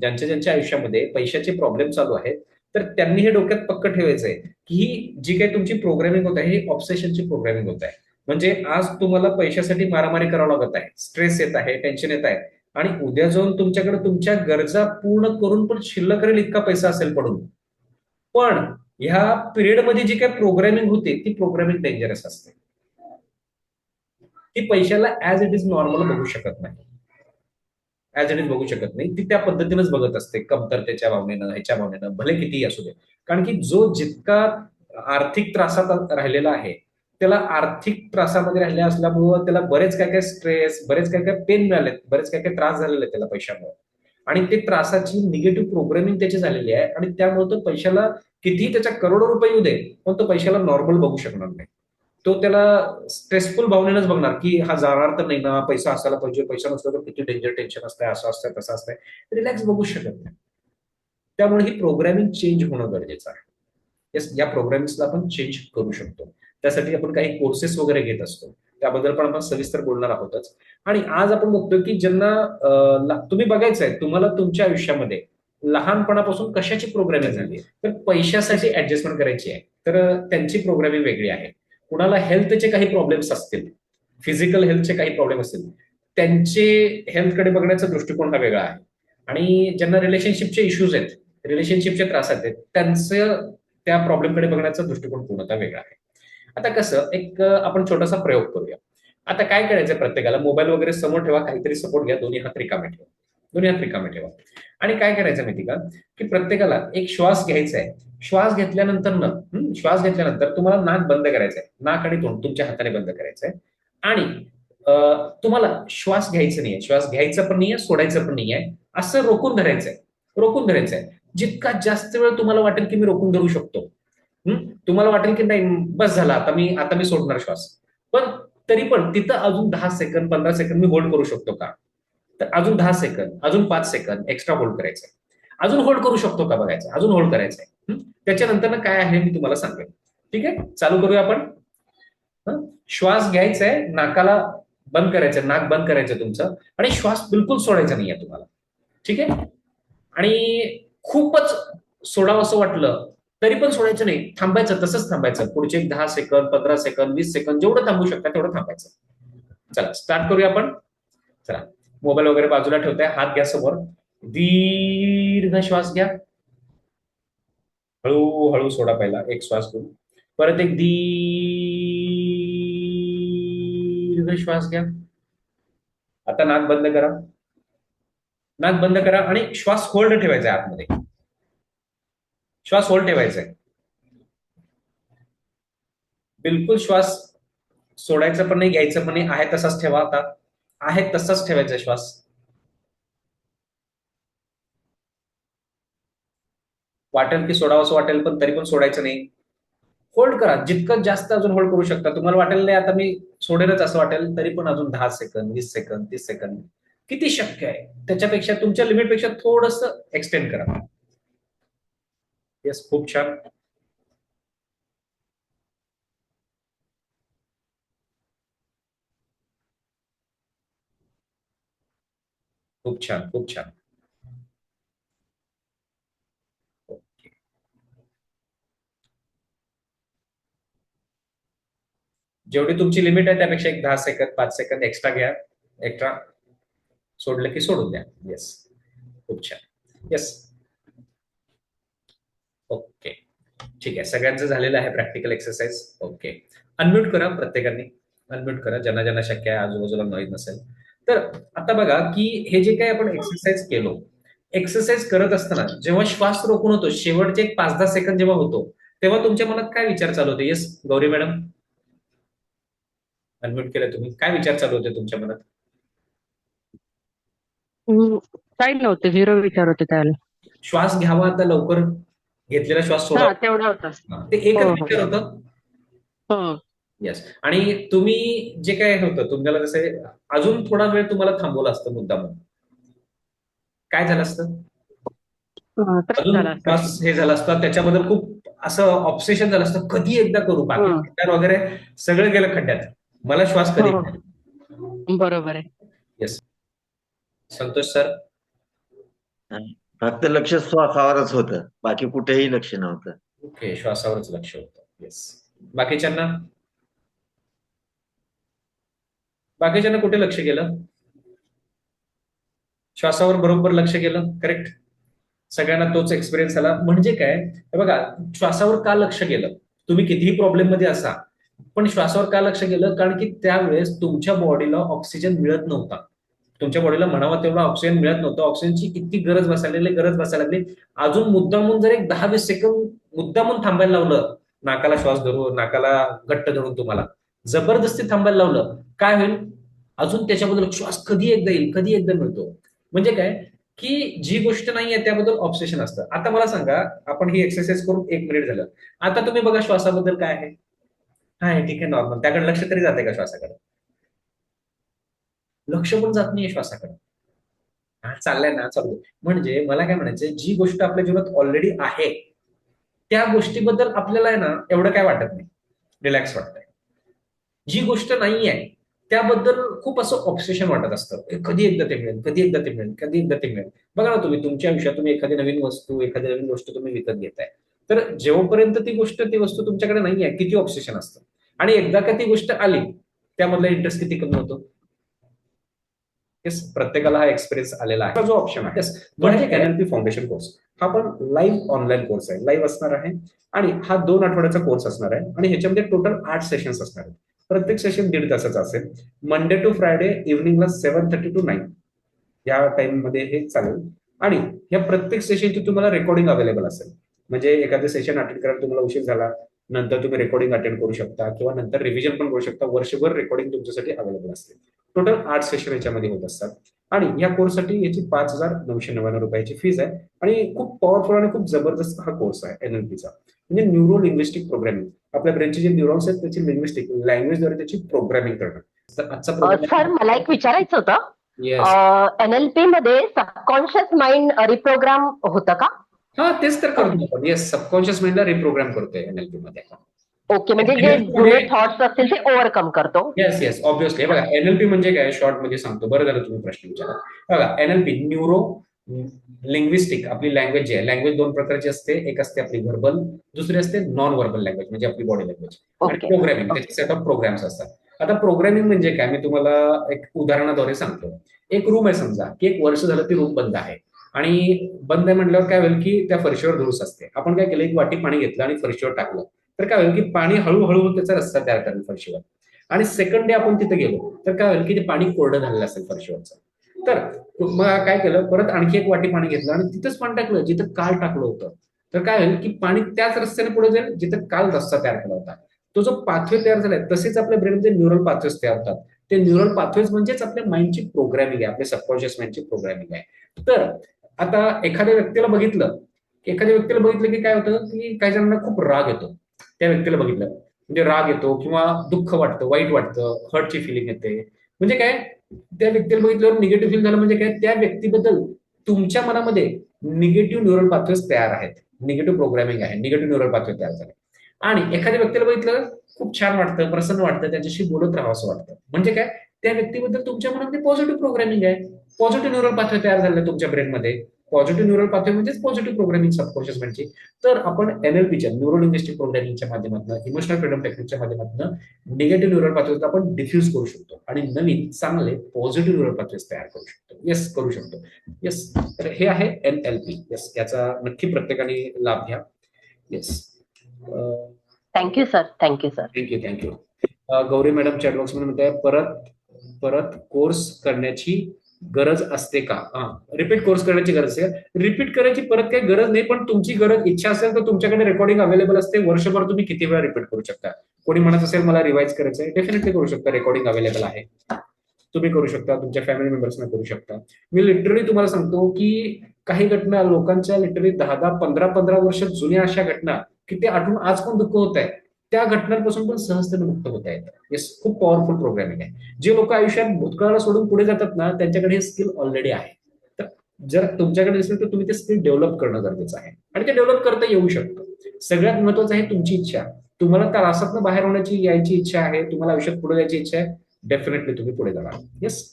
ज्यांच्या ज्यांच्या आयुष्यामध्ये पैशाचे प्रॉब्लेम चालू आहेत तर त्यांनी हे डोक्यात पक्क ठेवायचंय की ही जी काही तुमची प्रोग्रामिंग होत आहे ही ऑब्सेशनची प्रोग्रामिंग होत आहे. म्हणजे आज तुम्हाला पैशासाठी मारामारी करावं लागत आहे. स्ट्रेस येत आहे टेन्शन येत आहे. आणि उद्या जाऊन तुमच्याकडे तुमच्या गरजा पूर्ण करून पण शिल्लक राहील इतका पैसा असेल पडून. पण ह्या पिरियडमध्ये जी काही प्रोग्रामिंग होते ती प्रोग्रामिंग डेंजरस असते. ती पैशाला ऍज इट इज नॉर्मल बघू शकत नाही. ऍज इट इज बघू शकत नाही. ती त्या पद्धतीनेच बघत असते. कमतरतेच्या भावनेनं ह्याच्या भावनेनं भले कितीही असू दे. कारण की जो जितका आर्थिक त्रासात राहिलेला आहे त्याला आर्थिक त्रासामध्ये राहिल्या असल्यामुळं त्याला बरेच काय काय स्ट्रेस बरेच काय काय पेन मिळालेत. बरेच काय काय त्रास झालेले त्याला पैशामुळे. आणि ते त्रासाची निगेटिव्ह प्रोग्रामिंग त्याची झालेली आहे. आणि त्यामुळे तो पैशाला कितीही त्याच्या करोडो रुपये येऊ दे पण तो पैशाला नॉर्मल बघू शकणार नाही. तो त्याला स्ट्रेसफुल भावनेनंच बघणार की हा जाणार तर नाही ना पैसा असायला पाहिजे पैसा नसला तर किती डेंजर टेन्शन असतंय असं असतंय तसं असतंय. रिलॅक्स बघू शकत नाही. त्यामुळे ही प्रोग्रॅमिंग चेंज होणं गरजेचं आहे. येस या प्रोग्रामिंगला आपण चेंज करू शकतो. त्यासाठी आपण काही कोर्सेस वगैरे घेत असतो. त्याबद्दल पण आपण सविस्तर बोलणार आहोतच. आणि आज आपण बघतोय की ज्यांना तुम्ही बघायचं आहे तुम्हाला तुमच्या आयुष्यामध्ये लहानपणापासून कशाची प्रोग्रामिंग झाली तर पैशासाठी ऍडजस्टमेंट करायची आहे. तर त्यांची प्रोग्रामिंग वेगळी आहे. कुणाला हेल्थचे काही प्रॉब्लेम्स असतील फिजिकल हेल्थचे काही प्रॉब्लेम असतील त्यांचे हेल्थकडे बघण्याचा दृष्टिकोन हा वेगळा आहे. आणि ज्यांना रिलेशनशिपचे इश्यूज आहेत रिलेशनशिपचे त्रास आहेत त्यांचं त्या प्रॉब्लेमकडे बघण्याचा दृष्टिकोन पूर्णतः वेगळा आहे. आता कसं एक आपण छोटासा प्रयोग करूया. आता काय करायचं प्रत्येकाला? मोबाईल वगैरे समोर ठेवा काहीतरी सपोर्ट घ्या दोन्ही हात रिकामे ठेवा. दोन्ही हात रिकामे ठेवा आणि काय करायचं माहिती का? की प्रत्येकाला एक श्वास घ्यायचा आहे श्वास घेतल्यानंतर न श्वास घेतल्यानंतर तुम्हाला नाक बंद करायचंय. नाक आणि तोंड तुमच्या हाताने बंद करायचंय. आणि तुम्हाला श्वास घ्यायचा नाहीये. श्वास घ्यायचा पण नाहीये सोडायचं पण नाहीये. असं रोखून धरायचंय. रोखून धरायचंय. जितका जास्त वेळ तुम्हाला वाटेल की मी रोखून धरू शकतो. तुम्हाला वाटेल की नाही बस झाला आता मी आता मी सोडणार श्वास. पण तरी पण तिथं अजून दहा सेकंद पंधरा सेकंद मी होल्ड करू शकतो का? तर अजून दहा सेकंद अजून पाच सेकंद एक्स्ट्रा होल्ड करायचंय. अजून होल्ड करू शकतो का बघायचं? अजून होल्ड करायचंय. त्याच्यानंतर काय आहे मी तुम्हाला सांगेन. ठीक आहे? चालू करूया आपण. श्वास घ्यायचा आहे नाकाला बंद करायचं नाक बंद करायचं तुमचं. आणि श्वास बिलकुल सोडायचा नाहीये तुम्हाला. ठीक आहे? आणि खूपच सोडावं असं वाटलं तरी पण सोडायचं नाही. थांबायचं तसंच थांबायचं. पुढचे एक दहा सेकंद पंधरा सेकंद वीस सेकंद जेवढं थांबू शकता तेवढं थांबायचं. चला स्टार्ट करूया आपण. चला. मोबाईल वगैरे बाजूला ठेवताय हात घ्या समोर. दीर्घ श्वास घ्या. हळूहळू सोडा पहिला एक श्वास घेऊन. परत एक दीर्घ श्वास घ्या. आता नाक बंद करा. नाक बंद करा आणि श्वास होल्ड ठेवायचा आतमध्ये. श्वास होल्ड ठेवायचा आहे. बिलकुल श्वास सोडायचं पण नाही घ्यायचं पण नाही आहे तसाच ठेवा आता. आहे तसंच ठेवायचा श्वास. वाटेल की सोडावं असं वाटेल पण तरी पण सोडायचं नाही. होल्ड करा. जितकं जास्त अजून होल्ड करू शकता. तुम्हाला वाटेल नाही आता मी सोडेलच असं वाटेल तरी पण अजून दहा सेकंद वीस सेकंद तीस सेकंद किती शक्य आहे? त्याच्यापेक्षा तुमच्या लिमिटपेक्षा थोडस एक्सटेंड करा. येस खूप छान. खूप छान खूप छान. जेवढी तुमची लिमिट आहे त्यापेक्षा एक दहा सेकंद पाच सेकंद एक्स्ट्रा घ्या एक्स्ट्रा सोडलं की सोडून द्या. येस खूप छान. येस ओके ठीक आहे. सगळ्यांचं झालेलं आहे प्रॅक्टिकल एक्सरसाइज ओके अनम्यूट करा प्रत्येकाने. अनम्यूट करा. ज्यांना ज्यांना शक्य आहे आजूबाजूला नॉईज नसेल. तर आता बघा की हे जे काही आपण एक्सरसाइज केलो एक्सरसाइज करत असताना जेव्हा श्वास रोखून होतो शेवटचे एक पाच दहा सेकंद जेव्हा होतो तेव्हा तुमच्या मनात काय विचार चालू होते? येस गौरी मॅडम अनम्यूट केलं तुम्ही. काय विचार चालू होते तुमच्या मनात? काही नव्हते. झिरो विचार होते त्याला श्वास घ्यावा आता लवकर. घेतलेला श्वास सोडा. तेवढा होता. ते एकच हो, हो. विचार होतं? हो. येस आणि तुम्ही जे काय होतं तुम्हाला जसे अजून थोडा वेळ तुम्हाला थांबवलं असतं मुद्दाम काय झालं असतं? हा, त्रास अजून झाला असता. श्वास हे झालं असतं. त्याच्याबद्दल खूप असं ऑब्सेशन झालं असतं. कधी एकदा करू बाकी. खड्ड्यात वगैरे सगळं गेलं खड्ड्यात. मला श्वास कधी हो. बरोबर आहे. संतोष सर? फक्त लक्ष श्वासावरच होतं. बाकी कुठेही लक्ष नव्हतं. ओके श्वासावरच लक्ष होतं. येस बाकीच्यांना? बाकीच्यानं कुठे लक्ष केलं? श्वासावर बरोबर लक्ष केलं? करेक्ट सगळ्यांना तोच एक्सपिरियन्स आला. म्हणजे काय? हे बघा श्वासावर का लक्ष केलं तुम्ही कितीही प्रॉब्लेममध्ये असा पण श्वासावर का लक्ष केलं कारण की त्यावेळेस तुमच्या बॉडीला ऑक्सिजन मिळत नव्हता. तुमच्या बॉडीला म्हणावा तेवढा ऑक्सिजन मिळत नव्हतं. ऑक्सिजनची इतकी गरज बसायला लागली गरज बसायला लागली. अजून मुद्दामून जर एक दहा वीस सेकंद मुद्दामून थांबायला लावलं नाकाला श्वास धरून नाकाला घट्ट धरून तुम्हाला जबरदस्ती थांबायला लावलं काय होईल? अजून त्याच्याबद्दल श्वास कधी एकदा येईल कधी एकदा मिळतो. म्हणजे काय? की जी गोष्ट नाहीये त्याबद्दल ऑब्सेशन असतं. आता मला सांगा आपण ही एक्सरसाइज करून एक मिनिट झालं. आता तुम्ही बघा श्वासाबद्दल काय आहे? हा हे ठीक आहे नॉर्मल त्याकडे लक्ष तरी जाते का श्वासाकडे? लक्ष पण जात नाही श्वासाकडे. हा चाललंय ना चालू म्हणजे मला काय म्हणायचं जी गोष्ट आपल्या जीवनात ऑलरेडी आहे त्या गोष्टीबद्दल आपल्याला आहे ना एवढं काय वाटत नाही. रिलॅक्स वाटतं. जी गोष्ट नाही आहे त्याबद्दल खूप असं ऑब्सेशन वाटत असतं. कधी एकदा ते मिळेल? कधी एकदा ते मिळेल? कधी एकदा ते मिळेल? बघा ना तुम्ही तुमच्या आयुष्यात तुम्ही एखादी नवीन वस्तू एखादी नवीन गोष्ट तुम्ही विकत घेताय. तर जेव्हापर्यंत ती गोष्ट ती वस्तू तुमच्याकडे नाही आहे किती ऑब्सेशन असतं. आणि एकदा का ती गोष्ट आली त्यामधला इंटरेस्ट किती कमी होतो? येस प्रत्येकाला हा एक्सपिरियन्स आलेला आहे. हा जो ऑप्शन आहे. येस म्हणजे एनएलपी फाउंडेशन कोर्स हा पण लाईव्ह ऑनलाईन कोर्स आहे. लाईव्ह असणार आहे. आणि हा दोन आठवड्याचा कोर्स असणार आहे. आणि ह्याच्यामध्ये टोटल आठ सेशन्स असणार आहेत. प्रत्येक सेशन दीड तासाचा असेल. मंडे टू फ्रायडे इव्हनिंगला सेव्हन थर्टी टू नाईन या टाइममध्ये हे चालेल. आणि या प्रत्येक सेशनची तुम्हाला रेकॉर्डिंग अवेलेबल असेल. म्हणजे एखादं सेशन अटेंड करायला तुम्हाला उशीर झाला नंतर तुम्ही रेकॉर्डिंग अटेंड करू शकता किंवा नंतर रिव्हिजन पण करू शकता. वर्षभर रेकॉर्डिंग तुमच्यासाठी अवेलेबल असते. टोटल आठ सेशन याच्यामध्ये होत असतात. आणि या कोर्ससाठी याची पाच हजार नऊशे नव्याण्णव रुपयाची फीज आहे. आणि खूप पॉवरफुल आणि खूप जबरदस्त हा कोर्स आहे एनएलपीचा म्हणजे न्यूरो लिंग्विस्टिक प्रोग्रामिंग आपल्या ब्रेनचे जे न्यूरॉन्स आहेत त्याची लिंग्विस्टिक लँग्वेजद्वारे त्याची प्रोग्रामिंग करणं आजचा सर मला एक विचारायचं होतं. एनएलपी मध्ये सबकॉन्शियस माइंड रिप्रोग्राम होतं का? हा तेच तर करतो आपण. येस सबकॉन्शियस माइंडला रिप्रोग्राम करतोय एनएलपी मध्ये. ओके म्हणजे जे जुने थॉट्स असतील ते ओव्हरकम करतो. येस येस ऑब्विसली बघा एनएलपी म्हणजे काय? शॉर्टमध्ये सांगतो. बरं झालं तुम्ही प्रश्न विचारा बघा एनएलपी न्यूरो लिंग्विस्टिक आपली लँग्वेज जी आहे लँग्वेज दोन प्रकारची असते. एक असते आपली व्हर्बल दुसरी असते नॉन व्हर्बल लँग्वेज म्हणजे आपली बॉडी लँग्वेज आणि प्रोग्रामिंग त्याचे सेट ऑफ प्रोग्राम्स असतात. आता प्रोग्रामिंग म्हणजे काय? मी तुम्हाला एक उदाहरणाद्वारे सांगतो. एक रूम आहे समजा की एक वर्ष झालं ती रूम बंद आहे. आणि बंद आहे म्हटल्यावर काय होईल की त्या फरशीवर धूस असते आपण काय केलं? एक वाटी पाणी घेतलं आणि फरशीवर टाकलं. तर काय होईल की पाणी हळूहळू त्याचा रस्ता तयार करेल फरशीवर. आणि सेकंड डे आपण तिथे गेलो. तर काय होईल की ते पाणी कोरडं झालेलं असेल फरशीवरचं. तर मग काय केलं परत आणखी एक वाटी पाणी घेतलं आणि तिथंच पाणी टाकलं जिथं काल टाकलं होतं. तर काय होईल की पाणी त्याच रस्त्याने पुढे जाईल जिथं काल रस्ता तयार केला होता. तो जो पाथवे तयार झालाय तसेच आपल्या ब्रेनमध्ये न्यूरल पाथवेज तयार होतात. ते न्यूरल पाथवेज म्हणजेच आपल्या माइंडची प्रोग्रॅमिंग आहे आपल्या सबकॉन्शियस माइंडची प्रोग्रॅमिंग आहे. तर आता एखाद्या व्यक्तीला बघितलं एखाद्या व्यक्तीला बघितलं की काय होतं की काही जणांना खूप राग येतो. त्या व्यक्तीला बघितलं. म्हणजे राग येतो किंवा दुःख वाटतं वाईट वाटतं हर्टची फिलिंग येते. म्हणजे काय? त्या व्यक्तीला बघितल्यावर निगेटिव्ह फील झालं म्हणजे काय? त्या व्यक्तीबद्दल तुमच्या मनामध्ये निगेटिव्ह न्यूरल पाथवेज तयार आहेत. निगेटिव्ह प्रोग्रामिंग आहे. निगेटिव्ह न्यूरल पाथवे तयार झाले. आणि एखाद्या व्यक्तीला बघितलं खूप छान वाटतं प्रसन्न वाटतं त्याच्याशी बोलत राहावं असं वाटतं. म्हणजे काय? त्या व्यक्तीबद्दल तुमच्या मनामध्ये पॉझिटिव्ह प्रोग्रामिंग आहे. पॉझिटिव्ह न्यूरल पाथवे तयार झाले तुमच्या ब्रेनमध्ये पॉझिटिव्ह न्यूरल पाथवे म्हणजेच पॉझिटिव्ह प्रोग्रामिंग सबकॉन्शियस माइंडची तर आपण एनएलपीच्या न्यूरो लिंग्विस्टिक प्रोग्रामिंगच्या माध्यमातून इमोशनल फ्रीडम टेक्निकच्या माध्यमातून निगेटिव्ह न्यूरल पाथवेज आपण डिफ्यूज करू शकतो. आणि नवीन चांगले पॉझिटिव्ह न्यूरल पाथवेज तयार करू शकतो. येस करू शकतो. येस तर हे आहे एन एल पी येस याचा नक्की प्रत्येकाने लाभ घ्या. Yes thank you sir thank you sir thank you thank you Gauri madam चॅटबॉक्समध्ये म्हणताय परत परत कोर्स करण्याची गरज असते का? रिपीट कोर्स करण्याची गरज आहे रिपीट करायची परत काही गरज नाही पण तुमची गरज इच्छा असेल तर तुमच्याकडे रेकॉर्डिंग अवेलेबल असते. वर्षभर तुम्ही किती वेळा रिपीट करू शकता? कोणी म्हणत असेल मला रिवाइज करायचं आहे डेफिनेटली करू शकता. रेकॉर्डिंग अवेलेबल आहे. तुम्ही करू शकता. तुमच्या फॅमिली मेंबर्सना करू शकता. मी लिटरली तुम्हाला सांगतो की काही घटना लोकांच्या लिटरली दहा दहा पंधरा पंधरा वर्ष जुन्या अशा घटना की ते आठवून आज पण दुःख होत आहे त्या घटनांपासून पण सहजतेने मुक्त होता येतं. येस खूप पॉवरफुल प्रोग्रामिंग आहे. जे लोक आयुष्यात भूतकाळाला सोडून पुढे जातात ना त्यांच्याकडे हे स्किल ऑलरेडी आहे. तर जर तुमच्याकडे असेल तर तुम्ही ते स्किल डेव्हलप करणं गरजेचं आहे. आणि ते डेव्हलप करता येऊ शकतं. सगळ्यात महत्वाचं आहे तुमची इच्छा. तुम्हाला त्रासातनं बाहेर होण्याची यायची इच्छा आहे तुम्हाला आयुष्यात पुढे जायची इच्छा आहे डेफिनेटली तुम्ही पुढे जाणार. येस